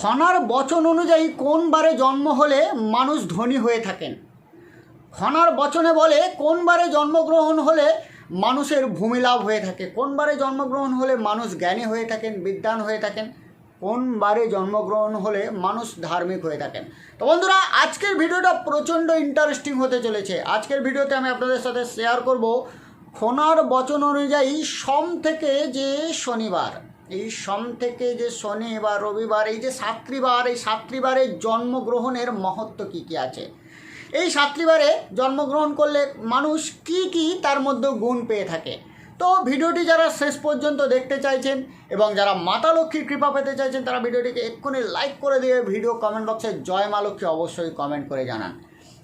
খনার বচন অনুযায়ী কোন বারে জন্ম হলে মানুষ ধনী হয়ে থাকেন? খনার বচনে বলে, কোন বারে জন্মগ্রহণ হলে মানুষের ভূমি লাভ হয়ে থাকে? কোন বারে জন্মগ্রহণ হলে মানুষ জ্ঞানী হয়ে থাকেন বিদ্যান হয়ে থাকেন? কোন বারে জন্মগ্রহণ হলে মানুষ ধার্মিক হয়ে থাকেন? তো বন্ধুরা, আজকের ভিডিওটা প্রচণ্ড ইন্টারেস্টিং হতে চলেছে। আজকের ভিডিওতে আমি আপনাদের সাথে শেয়ার করব খোনার বচন অনুযায়ী সোম থেকে যে শনিবার। এই সোম থেকে যে শনি বা রবিবার, এই যে সাত্রিবার এই সাত্রিবারের জন্মগ্রহণের মহত্ব কী কী আছে? এই সাত্রিবারে জন্মগ্রহণ করলে মানুষ কি কি তার মধ্যে গুণ পেয়ে থাকে? তো ভিডিওটি যারা শেষ পর্যন্ত দেখতে চাইছেন এবং যারা মাতা লক্ষ্মীর কৃপা পেতে চাইছেন, তারা ভিডিওটিকে এক্ষুনি লাইক করে দিয়ে ভিডিও কমেন্ট বক্সে জয় মা লক্ষ্মী অবশ্যই কমেন্ট করে জানান।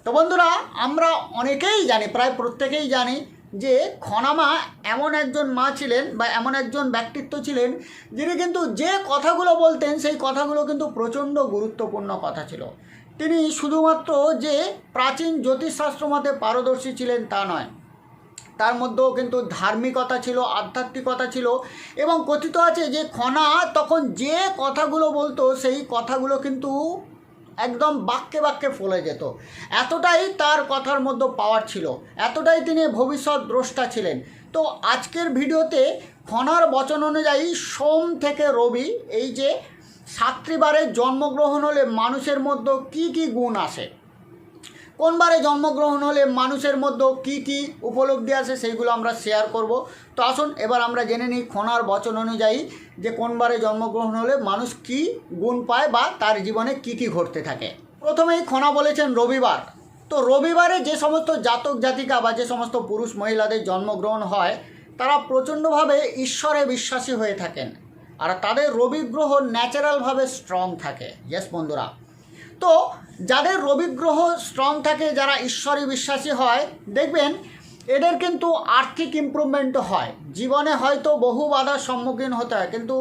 তো বন্ধুরা, আমরা অনেকেই জানি, প্রায় প্রত্যেকেই জানি যে খনামা এমন একজন মা ছিলেন বা এমন একজন ব্যক্তিত্ব ছিলেন যিনি কিন্তু যে কথাগুলো বলতেন, সেই কথাগুলো কিন্তু প্রচণ্ড গুরুত্বপূর্ণ কথা ছিল। তিনি শুধুমাত্র যে প্রাচীন জ্যোতিষশাস্ত্র মতে পারদর্শী ছিলেন তা নয়। তার মধ্যেও কিন্তু ধার্মিকতা ছিল, আধ্যাত্মিকতা ছিল এবং কথিত আছে যে খনা তখন যে কথাগুলো বলতো, সেই কথাগুলো কিন্তু একদম বাক্যে বাক্যে ফলে যেত। এতটাই তার কথার মধ্যে পাওয়ার ছিল। এতটাই তিনি ভবিষ্যৎ দ্রষ্টা ছিলেন। তো আজকের ভিডিওতে খনার বচন অনুযায়ী সোম থেকে রবি এই যে সাত্রিবারে জন্মগ্রহণ হলে মানুষের মধ্যে কি কি গুণ আসে? কোন বারে জন্মগ্রহণ হলে মানুষের মধ্যে কি কি উপলব্ধি আছে সেইগুলো আমরা শেয়ার করব। তো আসুন, এবার আমরা জেনে নিই খনার বচন অনুযায়ী যে কোন বারে জন্মগ্রহণ হলে মানুষ কি গুণ পায় বা তার জীবনে কি কি ঘটতে থাকে। প্রথমেই খনা বলেছেন রবিবার। তো রবিবারে যে সমস্ত জাতক জাতিকা বা যে সমস্ত পুরুষ মহিলাদের জন্মগ্রহণ হয়, তারা প্রচণ্ডভাবে ঈশ্বরে বিশ্বাসী হয়ে থাকেন। আর তাদের রবি গ্রহ ন্যাচারালভাবে স্ট্রং থাকে। ইয়েস বন্ধুরা? তো যাদের রবি গ্রহ স্ট্রং থাকে, যারা ঈশ্বরে বিশ্বাসী হয়, দেখবেন এদের কিন্তু আর্থিক ইমপ্রুভমেন্টও হয়। জীবনে হয়তো বহু বাধার সম্মুখীন হতে হয়, কিন্তু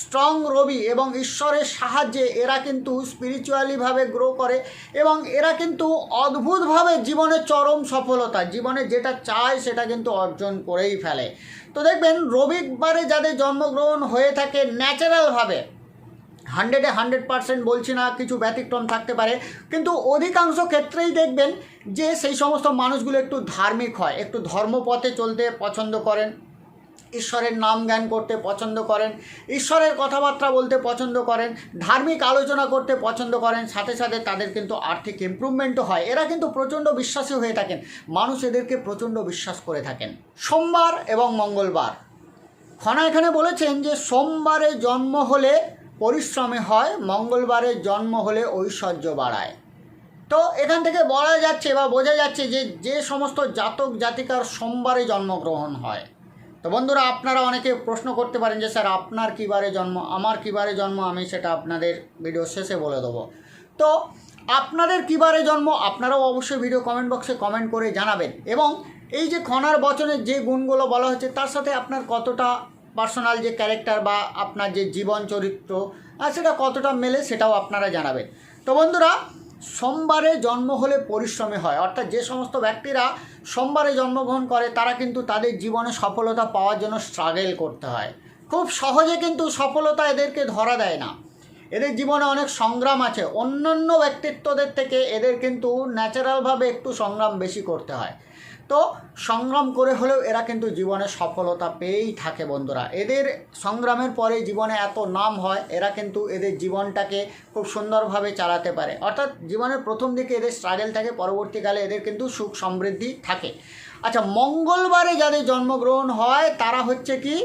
স্ট্রং রবি এবং ঈশ্বরের সাহায্যে এরা কিন্তু স্পিরিচুয়ালিভাবে গ্রো করে এবং এরা কিন্তু অদ্ভুতভাবে জীবনে চরম সফলতা, জীবনে যেটা চায় সেটা কিন্তু অর্জন করেই ফেলে। তো দেখবেন রবিবারে যাদের জন্মগ্রহণ হয়ে থাকে ন্যাচারালভাবে হান্ড্রেডে হান্ড্রেড পার্সেন্ট বলছি না, কিছু ব্যতিক্রম থাকতে পারে। কিন্তু অধিকাংশ ক্ষেত্রেই দেখবেন যে সেই সমস্ত মানুষগুলো একটু ধার্মিক হয়, একটু ধর্মপথে চলতে পছন্দ করেন, ঈশ্বরের নাম জ্ঞান করতে পছন্দ করেন, ঈশ্বরের কথাবার্তা বলতে পছন্দ করেন, ধার্মিক আলোচনা করতে পছন্দ করেন, সাথে সাথে তাদের কিন্তু আর্থিক ইম্প্রুভমেন্টও হয়। এরা কিন্তু প্রচণ্ড বিশ্বাসী হয়ে থাকেন, মানুষ এদেরকে প্রচণ্ড বিশ্বাস করে থাকেন। সোমবার এবং মঙ্গলবার। খনা এখানে বলেছেন যে সোমবারে জন্ম হলে পরিশ্রমে হয়, মঙ্গলবারে জন্ম হলে ঐশ্বর্য বাড়ায়। তো এখান থেকে বলা যাচ্ছে বা বোঝা যাচ্ছে যে যে সমস্ত জাতক জাতিকার সোমবারে জন্মগ্রহণ হয়। তো বন্ধুরা, আপনারা অনেকে প্রশ্ন করতে পারেন যে, স্যার, আপনার কী বারে জন্ম? আমার কী বারে জন্ম? আমি সেটা আপনাদের ভিডিও শেষে বলে দেবো। তো আপনাদের কী বারে জন্ম? আপনারাও অবশ্যই ভিডিও কমেন্ট বক্সে কমেন্ট করে জানাবেন। এবং এই যে খনার বচনের যে গুণগুলো বলা হচ্ছে, তার সাথে আপনার কতটা পার্সোনাল যে ক্যারেক্টার বা আপনার যে জীবন চরিত্র আর সেটা কতটা মেলে সেটাও আপনারা জানাবেন। তো বন্ধুরা, সোমবারে জন্ম হলে পরিশ্রমী হয়। অর্থাৎ যে সমস্ত ব্যক্তিরা সোমবারে জন্মগ্রহণ করে, তারা কিন্তু তাদের জীবনে সফলতা পাওয়ার জন্য স্ট্রাগেল করতে হয়। খুব সহজে কিন্তু সফলতা এদেরকে ধরা দেয় না। এদের জীবনে অনেক সংগ্রাম আছে। অন্যান্য ব্যক্তিত্বদের থেকে এদের কিন্তু ন্যাচারালভাবে একটু সংগ্রাম বেশি করতে হয়। তো সংগ্রাম করে হলেও এরা কিন্তু জীবনে সফলতা পেয়েই থাকে বন্ধুরা। এদের সংগ্রামের পরে জীবনে এত নাম হয়, এরা কিন্তু এদের জীবনটাকে খুব সুন্দরভাবে চালাতে পারে। অর্থাৎ জীবনের প্রথম দিকে এদের স্ট্রাগেল থাকে, পরবর্তীকালে এদের কিন্তু সুখ সমৃদ্ধি থাকে। আচ্ছা মঙ্গলবারে যাদের জন্মগ্রহণ হয়, তারা হচ্ছে কি?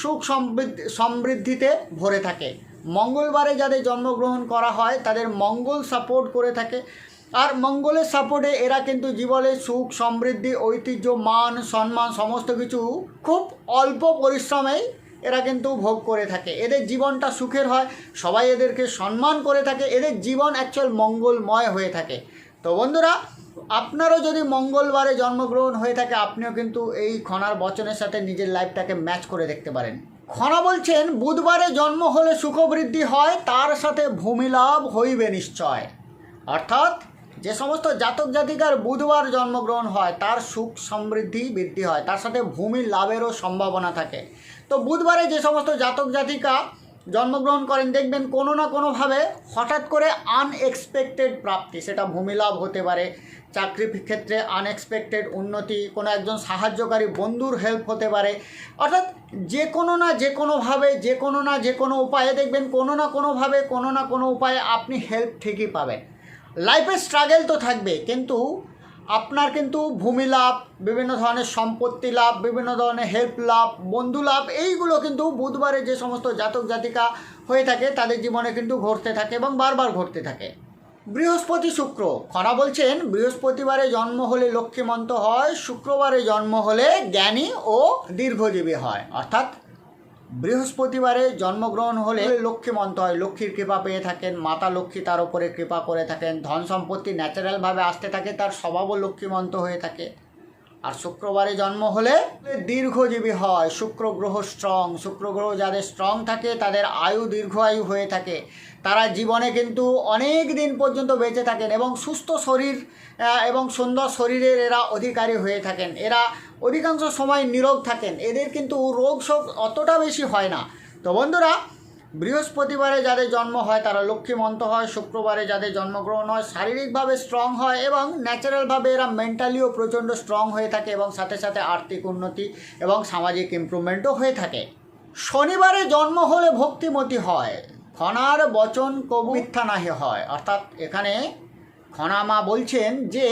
সুখ সমৃদ্ধি, সমৃদ্ধিতে ভরে থাকে। মঙ্গলবারে যাদের জন্মগ্রহণ করা হয়, তাদের মঙ্গল সাপোর্ট করে থাকে। আর মঙ্গলের সাপোর্টে এরা কিন্তু জীবনে সুখ, সমৃদ্ধি, ঐতিহ্য, মান, সম্মান, সমস্ত কিছু খুব অল্প পরিশ্রমেই এরা কিন্তু ভোগ করে থাকে। এদের জীবনটা সুখের হয়, সবাই এদেরকে সম্মান করে থাকে, এদের জীবন অ্যাকচুয়াল মঙ্গলময় হয়ে থাকে। তো বন্ধুরা, আপনারও যদি মঙ্গলবারে জন্মগ্রহণ হয়ে থাকে, আপনিও কিন্তু এই খনার বচনের সাথে নিজের লাইফটাকে ম্যাচ করে দেখতে পারেন। খনা বলছেন, বুধবারে জন্ম হলে সুখবৃদ্ধি হয়, তার সাথে ভূমিলাভ হইবে নিশ্চয়। অর্থাৎ যে সমস্ত জাতক জাতিকার বুধবার জন্মগ্রহণ হয়, তার সুখ সমৃদ্ধি বৃদ্ধি হয়, তার সাথে ভূমি লাভেরও সম্ভাবনা থাকে। তো বুধবারে যে সমস্ত জাতক জাতিকা জন্মগ্রহণ করেন, দেখবেন কোনো না কোনোভাবে হঠাৎ করে আনএক্সপেক্টেড প্রাপ্তি, সেটা ভূমিলাভ হতে পারে, চাকরি ক্ষেত্রে আনএক্সপেক্টেড উন্নতি, কোনো একজন সাহায্যকারী বন্ধুর হেল্প হতে পারে। অর্থাৎ যে কোনো না যে কোনোভাবে, যে কোনো না যে কোনো উপায়ে দেখবেন কোনো না কোনোভাবে, কোনো না কোনো উপায়ে আপনি হেল্প ঠিকই পাবেন। লাইফে স্ট্রাগেল তো থাকবে, কিন্তু আপনার কিন্তু ভূমি লাভ, বিভিন্ন ধরনের সম্পত্তি লাভ, বিভিন্ন ধরনের হেল্প লাভ, বন্ধু লাভ, এইগুলো কিন্তু বুধবারে যে সমস্ত জাতক জাতিকা হয়ে থাকে, তাদের জীবনে কিন্তু ঘটতে থাকে এবং বারবার ঘটতে থাকে। বৃহস্পতি শুক্র, খরা বলছেন, বৃহস্পতিবারে জন্ম হলে লক্ষ্মীমন্ত হয়, শুক্রবারে জন্ম হলে জ্ঞানী ও দীর্ঘজীবী হয়। অর্থাৎ বৃহস্পতিবারে জন্মগ্রহণ হলে লক্ষ্মীমন্ত হয়। লক্ষ্মীর কৃপা পেয়ে থাকেন, মাতা লক্ষ্মী তার উপরে কৃপা করে থাকেন, ধন সম্পত্তি ন্যাচারালভাবে আসতে থাকে, তার স্বভাবও লক্ষ্মীমন্ত হয়ে থাকে। আর শুক্রবারে জন্ম হলে দীর্ঘজীবী হয়। শুক্র গ্রহ স্ট্রং শুক্র গ্রহ যাদের স্ট্রং থাকে, তাদের আয়ু দীর্ঘ আয়ু হয়ে থাকে। তারা জীবনে কিন্তু অনেক দিন পর্যন্ত বেঁচে থাকেন এবং সুস্থ শরীর এবং সুন্দর শরীরের এরা অধিকারী হয়ে থাকেন। এরা অধিকাংশ সময় নিরোগ থাকেন। এদের কিন্তু রোগ শোক অতটা বেশি হয় না। তো বন্ধুরা বৃহস্পতিবারে যাদের জন্ম হয়, তারা লক্ষ্মীমন্ত হয়, শুক্রবারে যাদের জন্মগ্রহণ হয়, শারীরিকভাবে স্ট্রং হয় এবং ন্যাচারালভাবে এরা মেন্টালিও প্রচণ্ড স্ট্রং হয়ে থাকে এবং সাথে সাথে আর্থিক উন্নতি এবং সামাজিক ইমপ্রুভমেন্টও হয়ে থাকে। শনিবারে জন্ম হলে ভক্তিমতি হয়, খনার বচন কবু মিথ্যা নাহি হয়। অর্থাৎ এখানে খনামা বলছেন যে,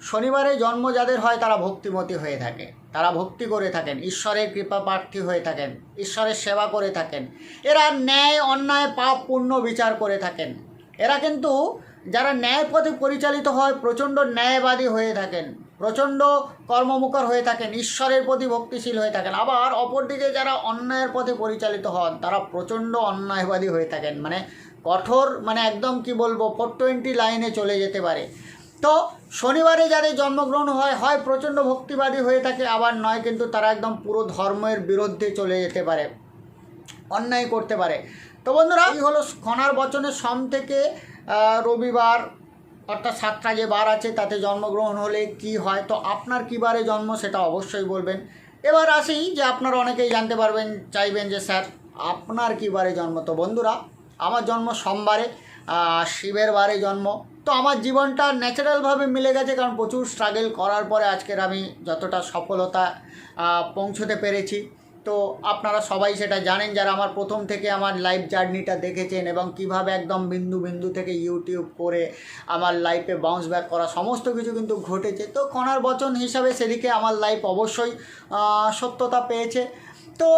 শনিবারে জন্ম যাদের হয়, তারা ভক্তিমতি হয়ে থাকে। তারা ভক্তি করে থাকেন, ঈশ্বরের কৃপা প্রার্থী হয়ে থাকেন, ঈশ্বরের সেবা করে থাকেন। এরা ন্যায়, অন্যায়, পাপ, পুণ্য বিচার করে থাকেন। এরা কিন্তু যারা ন্যায় পথে পরিচালিত হয়, প্রচণ্ড ন্যায়বাদী হয়ে থাকেন, প্রচণ্ড কর্মমুখর হয়ে থাকেন, ঈশ্বরের প্রতি ভক্তিশীল হয়ে থাকেন। আবার অপরদিকে যারা অন্যায়ের পথে পরিচালিত হন, তারা প্রচণ্ড অন্যায়বাদী হয়ে থাকেন। মানে কঠোর মানে একদম কি বলব, ফোর টোয়েন্টি লাইনে চলে যেতে পারে। তো শনিবারে যাদের জন্মগ্রহণ হয় হয় প্রচণ্ড ভক্তিবাদী হয়ে থাকে, আবার নয় কিন্তু তারা একদম পুরো ধর্মের বিরুদ্ধে চলে যেতে পারে, অন্যায় করতে পারে। তো বন্ধুরা, এই হলো খনার বচনের সম থেকে রবিবার, অর্থাৎ সাতটা যে বার আছে, তাতে জন্মগ্রহণ হলে কি হয়, তো আপনার কী বারে জন্ম সেটা অবশ্যই বলবেন। এবার আসি যে আপনারা অনেকেই জানতে পারবেন, চাইবেন যে স্যার, আপনার কী বারে জন্ম? তো বন্ধুরা, আমার জন্ম সোমবারে শিবের বারে জন্ম। তো আমার জীবনটা ন্যাচারালভাবে মিলে গেছে কারণ প্রচুর স্ট্রাগল করার পরে আজকের আমি যতটা সফলতা পৌঁছতে পেরেছি। তো আপনারা সবাই সেটা জানেন যারা আমার প্রথম থেকে আমার লাইফ জার্নিটা দেখেছেন এবং কীভাবে একদম বিন্দু বিন্দু থেকে ইউটিউব করে আমার লাইফে বাউন্স ব্যাক করা, সমস্ত কিছু কিন্তু ঘটেছে। তো কণার বচন হিসাবে সেদিকে আমার লাইফ অবশ্যই সত্যতা পেয়েছে। তো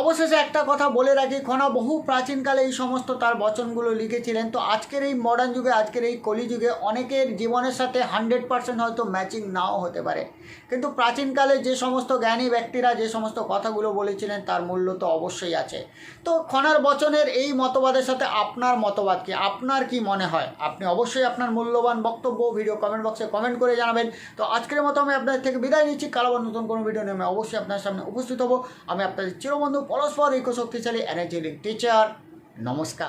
অবশেষে একটা কথা বলে রাখি, খনা বহু প্রাচীনকালে এই সমস্ত তার বচনগুলো লিখেছিলেন। তো আজকের এই মডার্ন যুগে, আজকের এই কলিযুগে অনেকের জীবনের সাথে হান্ড্রেড পার্সেন্ট হয়তো ম্যাচিং নাও হতে পারে। কিন্তু প্রাচীনকালে যে সমস্ত জ্ঞানী ব্যক্তিরা যে সমস্ত কথাগুলো বলেছিলেন, তার মূল্য তো অবশ্যই আছে। তো খনার বচনের এই মতবাদের সাথে আপনার মতবাদ কি? আপনার কি মনে হয়? আপনি অবশ্যই আপনার মূল্যবান বক্তব্য ভিডিও কমেন্ট বক্সে কমেন্ট করে জানাবেন। তো আজকের মতো আমি আপনাদের থেকে বিদায় নিচ্ছি। আবার নতুন কোনো ভিডিও নিয়ে আমি অবশ্যই আপনার সামনে উপস্থিত হব। আমি আপনাদের চিরবন্ধু পরস্পর ইকো শক্তিশালী এনার্জেটিক টিচার নমস্কার।